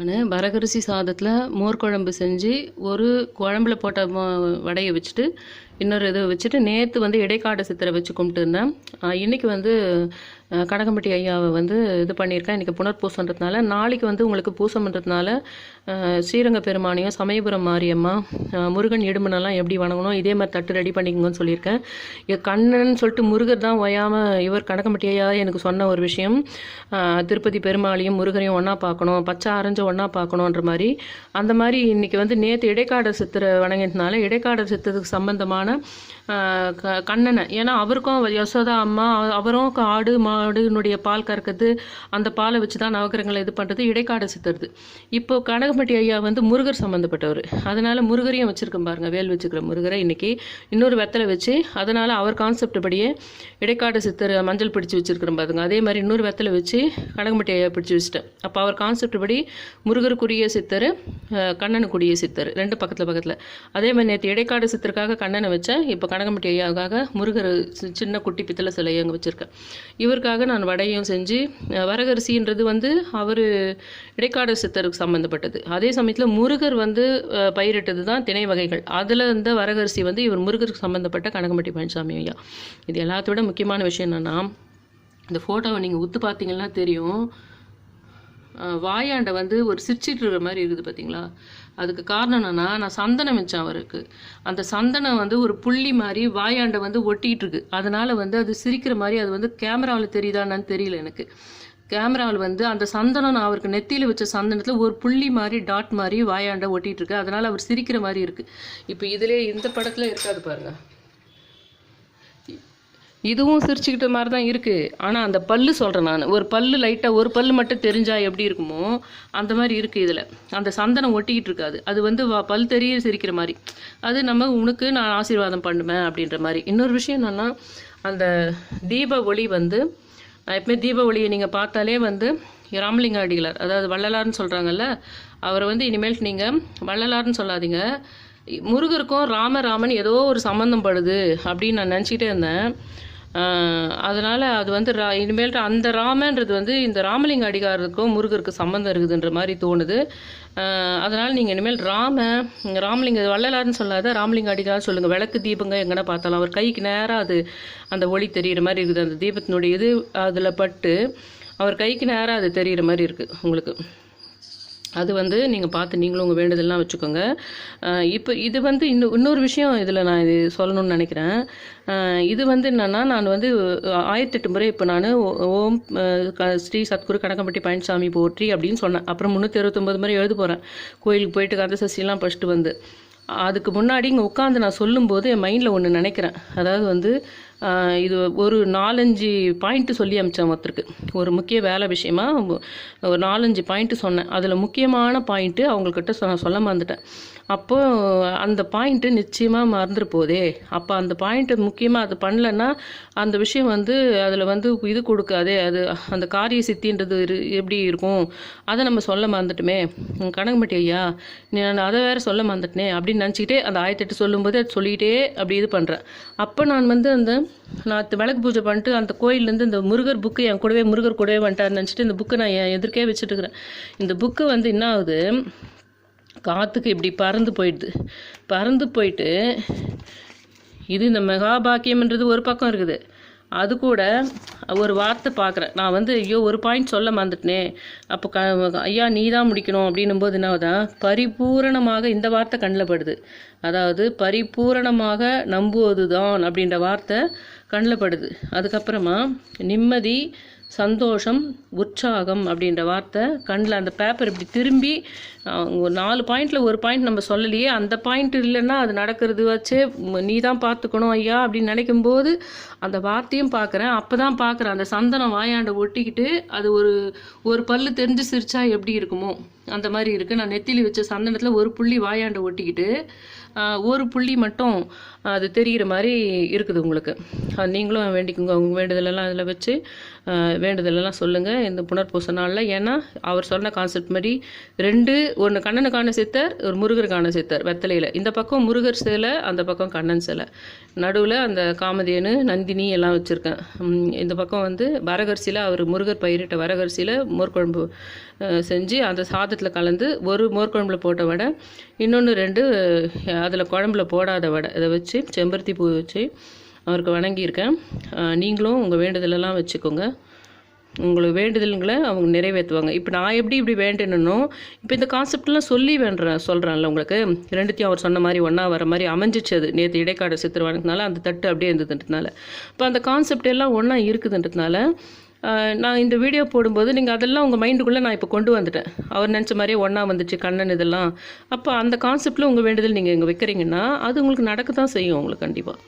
நான் வரகரிசி சாதத்தில் மோர் குழம்பு செஞ்சு ஒரு குழம்புல போட்ட வடையை வச்சுட்டு இன்னொரு இதை வச்சுட்டு நேற்று வந்து இடைக்காடு சித்திரை வச்சு கும்பிட்டு இருந்தேன். இன்றைக்கி வந்து கடகம்பட்டி கனகம்பட்டி ஐயாவை வந்து இது பண்ணியிருக்கேன் இன்றைக்கி புனர்பூசன்றதுனால நாளைக்கு வந்து உங்களுக்கு பூசம் பண்ணுறதுனால ஸ்ரீரங்க பெருமானையும் சமயபுரம் மாரியம்மா முருகன் இடுமனெல்லாம் எப்படி வணங்கணும் இதே மாதிரி தட்டு ரெடி பண்ணிக்கோங்கன்னு சொல்லியிருக்கேன். இங்க கண்ணன் சொல்லிட்டு முருகர் தான் ஓயாமல் இவர் கனகம்பட்டி ஐயா எனக்கு சொன்ன ஒரு விஷயம். திருப்பதி பெருமாளையும் முருகரையும் ஒன்றா பார்க்கணும் பச்சை அரைஞ்சு ஒன்றா பார்க்கணுன்ற மாதிரி. அந்த மாதிரி இன்னைக்கு வந்து நேற்று இடைக்காட சித்திரை வணங்கினதுனால இடைக்காட சித்தத்துக்கு சம்பந்தமான க- கண்ணனை. ஏன்னா அவருக்கும் யசோதா அம்மா அவரும் அவரும் ஆடு மாடுனுடைய பால் கறக்கிறது அந்த பாலை வச்சு தான் நவகிரகங்களை இது பண்ணுறது இடைக்காடு சித்துறது. இப்போ கனகம்பட்டி ஐயா வந்து முருகர் சம்மந்தப்பட்டவர் அதனால் முருகரையும் வச்சுருக்கோம் பாருங்கள் வேல் வச்சுக்கிற முருகரை இன்றைக்கி இன்னொரு வெத்தலை வச்சு அதனால் அவர் கான்செப்ட் படியே இடைக்காடு சித்தர் மஞ்சள் பிடிச்சு வச்சுருக்கிறோம் பாருங்க. அதே மாதிரி இன்னொரு வெத்தலை வச்சு கனகம்பட்டி ஐயா பிடிச்சி வச்சுட்டேன். அப்போ அவர் கான்செப்ட் படி முருகருக்குரிய சித்தர் கண்ணனுக்குரிய சித்தர் ரெண்டு பக்கத்தில் பக்கத்தில். அதே மாதிரி நேற்று இடைக்காடு சித்தருக்காக கண்ணனை வச்சேன். இப்போ கனகம்பட்டி ஐயாவுக்காக முருகர் சி- சின்ன குட்டி பித்தளை சிலையை அங்கே வச்சுருக்கேன். இவருக்கு அவருக்காக நான் வடையும் செஞ்சு வரகரிசின்றது வந்து அவர் இடைக்காடு சித்தருக்கு சம்மந்தப்பட்டது அதே சமயத்தில் முருகர் வந்து பயிரிட்டது தான் திணை வகைகள். அதில் இந்த வரகரிசி வந்து இவர் முருகருக்கு சம்மந்தப்பட்ட கனகம்பட்டி பழனிசாமி ஐயா. இது எல்லாத்தோட விட முக்கியமான விஷயம் என்னென்னா இந்த ஃபோட்டோவை நீங்கள் உத்து பார்த்தீங்கன்னா தெரியும். வாயாண்டை வந்து ஒரு சிரிச்சிட்டு இருக்கிற மாதிரி இருக்குது பார்த்தீங்களா அதுக்கு காரணம் என்னன்னா நான் சந்தனம் வச்சேன் அவருக்கு. அந்த சந்தனம் வந்து ஒரு புள்ளி மாதிரி வாயாண்டை வந்து ஒட்டிகிட்டு இருக்கு அதனால வந்து அது சிரிக்கிற மாதிரி அது வந்து கேமராவில் தெரியுதான்னு தெரியல எனக்கு. கேமராவில் வந்து அந்த சந்தனம் நான் அவருக்கு நெத்தியில் வச்ச சந்தனத்தில் ஒரு புள்ளி மாதிரி டாட் மாதிரி வாயாண்டை ஒட்டிகிட்டு இருக்கு அதனால அவர் சிரிக்கிற மாதிரி இருக்குது இப்போ இதுலேயே இந்த படத்தில் இருக்காது பாருங்கள் இதுவும் சிரிச்சுக்கிட்ட மாதிரி தான் இருக்குது ஆனால் அந்த பல்லு சொல்கிறேன் நான். ஒரு பல்லு லைட்டாக ஒரு பல்லு மட்டும் தெரிஞ்சால் எப்படி இருக்குமோ அந்த மாதிரி இருக்குது இதில். அந்த சந்தனம் ஒட்டிக்கிட்டு இருக்காது. அது வந்து வ- பல் தெரிய சிரிக்கிற மாதிரி. அது நம்ம உனக்கு நான் ஆசீர்வாதம் பண்ணுவேன் அப்படின்ற மாதிரி. இன்னொரு விஷயம் என்னென்னா அந்த தீப ஒளி வந்து எப்பவுமே தீப ஒளியை நீங்கள் பார்த்தாலே வந்து ராமலிங்க அடிகளார் அதாவது வள்ளலார்னு சொல்கிறாங்கல்ல அவரை வந்து இனிமேல் நீங்கள் வள்ளலார்னு சொல்லாதீங்க. முருகருக்கும் ராமராமன் ஏதோ ஒரு சம்மந்தம் படுது அப்படின்னு நான் நினச்சிக்கிட்டே இருந்தேன். அதனால் அது வந்து ரா இனிமேல் அந்த ராமன்றது வந்து இந்த ராமலிங்க அடிகாரருக்கும் முருகருக்கு சம்மந்தம் இருக்குதுன்ற மாதிரி தோணுது. அதனால் நீங்கள் இனிமேல் ராம ராமலிங்க வள்ளலார்னு சொல்லாத ராமலிங்க அடிகார் சொல்லுங்கள் விளக்கு தீபங்க எங்கன்னா பார்த்தாலும். அவர் கைக்கு நேராக அது அந்த ஒளி தெரிகிற மாதிரி இருக்குது. அந்த தீபத்தினுடைய இது அதில் பட்டு அவர் கைக்கு நேராக அது தெரியிற மாதிரி இருக்குது உங்களுக்கு. அது வந்து நீங்கள் பார்த்து நீங்களும் உங்கள் வேண்டுதல்லாம் வச்சுக்கோங்க. இப்போ இது வந்து இன்னும் இன்னொரு விஷயம் இதில் நான் இது சொல்லணும்னு நினைக்கிறேன். இது வந்து என்னென்னா நான் வந்து ஆயிரத்தெட்டு முறை இப்போ நான் ஓம் க- ஸ்ரீ சத்குரு கனகம்பட்டி பழனிசாமி போற்றி அப்படின்னு சொன்னேன். அப்புறம் முந்நூற்றி அறுபத்தொம்பது முறை எழுத போகிறேன் கோயிலுக்கு போயிட்டு கந்த சசிலாம் ஃபஸ்ட்டு வந்து. அதுக்கு முன்னாடி இங்கே உட்காந்து நான் சொல்லும்போது என் மைண்டில் ஒன்று நினைக்கிறேன். அதாவது வந்து இது ஒரு நாலஞ்சு பாயிண்ட்டு சொல்லி அமிச்சேன் ஒருத்தருக்கு. ஒரு முக்கிய வேலை விஷயமா ஒரு நாலஞ்சு பாயிண்ட்டு சொன்னேன். அதில் முக்கியமான பாயிண்ட்டு அவங்கக்கிட்ட சொ சொல்ல மறந்துட்டேன். அப்போ அந்த பாயிண்ட்டு நிச்சயமாக மறந்துட்டு போதே. அப்போ அந்த பாயிண்ட்டு முக்கியமாக அது பண்ணலன்னா அந்த விஷயம் வந்து அதில் வந்து இது கொடுக்காதே. அது அந்த காரிய சித்தின்றது இரு- எப்படி இருக்கும்? அதை நம்ம சொல்ல மறந்துட்டுமே. உம், ஐயா நீ நான் அதை வேற சொல்ல மறந்துட்டனே அப்படின்னு நினச்சிக்கிட்டே அந்த ஆயிரத்தெட்டு சொல்லும்போது அது சொல்லிகிட்டே அப்படி இது பண்ணுறேன் அப்போ நான் வந்து அந்த நான் விளக்கு பூஜை பண்ணிட்டு அந்த கோயிலேருந்து இந்த முருகர் புக்கு என் கூடவே முருகர் கூடவே வந்துட்டார் நினச்சிட்டு இந்த புக்கு நான் என் எதிர்க்கே வச்சுட்டு இருக்கிறேன். இந்த புக்கு வந்து என்ன ஆகுது? காற்றுக்கு இப்படி பறந்து போயிடுது. பறந்து போயிட்டு இது இந்த மெகாபாக்கியம்ன்றது ஒரு பக்கம் இருக்குது. அது கூட ஒரு வார்த்தை பார்க்குறேன். நான் வந்து ஐயோ ஒரு பாயிண்ட் சொல்ல மறந்துட்டேனே. அப்போ க ஐயா நீ தான் முடிக்கணும் அப்படின்னும் போது என்ன ஆகுதா பரிபூரணமாக இந்த வார்த்தை கண்ணில் படுது. அதாவது பரிபூரணமாக நம்புவது தான் அப்படின்ற வார்த்தை கண்ணில் படுது. அதுக்கப்புறமா நிம்மதி சந்தோஷம் உற்சாகம் அப்படின்ற வார்த்தை கண்ணில் அந்த பேப்பர் இப்படி திரும்பி ஒரு நாலு பாயிண்டில் ஒரு பாயிண்ட் நம்ம சொல்லலையே அந்த பாயிண்ட் இல்லைன்னா அது நடக்கிறது வச்சே நீ தான் பார்த்துக்கணும் ஐயா அப்படின்னு நினைக்கும்போது அந்த வார்த்தையும் பார்க்குறேன். அப்போ தான் பார்க்குறேன். அந்த சந்தனம் வாயாண்டை ஒட்டிக்கிட்டு அது ஒரு ஒரு பல்லு தெரிஞ்சு சிரிச்சா எப்படி இருக்குமோ அந்த மாதிரி இருக்குது நான் நெத்திலி வச்ச சந்தனத்தில் ஒரு புள்ளி வாயாண்டை ஒட்டிக்கிட்டு ஒரு புள்ளி மட்டும் அது தெரிகிற மாதிரி இருக்குது உங்களுக்கு. நீங்களும் வேண்டிக்குங்க. உங்கள் வேண்டுதலெல்லாம் அதில் வச்சு வேண்டுதலெல்லாம் சொல்லுங்கள் இந்த புனர்பூச நாளில் ஏன்னா அவர் சொன்ன கான்செப்ட் மாதிரி ரெண்டு ஒன்று கண்ணனுக்கான சித்தர் ஒரு முருகருக்கான சித்தர் வெத்தலையில். இந்த பக்கம் முருகர் சிலை அந்த பக்கம் கண்ணன் சிலை. நடுவில் அந்த காமதேனு நந்தினி எல்லாம் வச்சுருக்கேன். இந்த பக்கம் வந்து வரகரிசியில் அவர் முருகர் பயிரிட்ட வரகரிசியில் மோர்க்குழம்பு செஞ்சு அந்த சாதத்தில் கலந்து ஒரு மோர்க்குழம்புல போட்ட வடை இன்னொன்று ரெண்டு அதில் குழம்புல போடாத வடை. இதை வச்சு செம்பருத்தி பூ வச்சு அவருக்கு வணங்கியிருக்கேன். நீங்களும் உங்கள் வேண்டுதலெல்லாம் வச்சுக்கோங்க. உங்களுக்கு வேண்டுதல்களை அவங்க நிறைவேற்றுவாங்க. இப்போ நான் எப்படி இப்படி வேண்டணுனோ இப்போ இந்த கான்செப்ட்லாம் சொல்லி வேண்டுறேன் சொல்கிறேன்ல உங்களுக்கு. ரெண்டுத்தையும் அவர் சொன்ன மாதிரி ஒன்றா வர மாதிரி அமைஞ்சிச்சு. அது நேற்று இடைக்காடு சித்திரவானதுனால அந்த தட்டு அப்படியே இருந்ததுன்றதுனால. இப்போ அந்த கான்செப்ட் எல்லாம் ஒன்றா இருக்குதுன்றதுனால நான் இந்த வீடியோ போடும்போது நீங்கள் அதெல்லாம் உங்கள் மைண்டுக்குள்ளே நான் இப்போ கொண்டு வந்துட்டேன். அவர் நினச்ச மாதிரியே ஒன்றா வந்துச்சு கண்ணன் இதெல்லாம். அப்போ அந்த கான்செப்டில் உங்கள் வேண்டுதல் நீங்கள் இங்கே வைக்கிறீங்கன்னா அது உங்களுக்கு நடக்க தான் செய்யும் உங்களுக்கு கண்டிப்பாக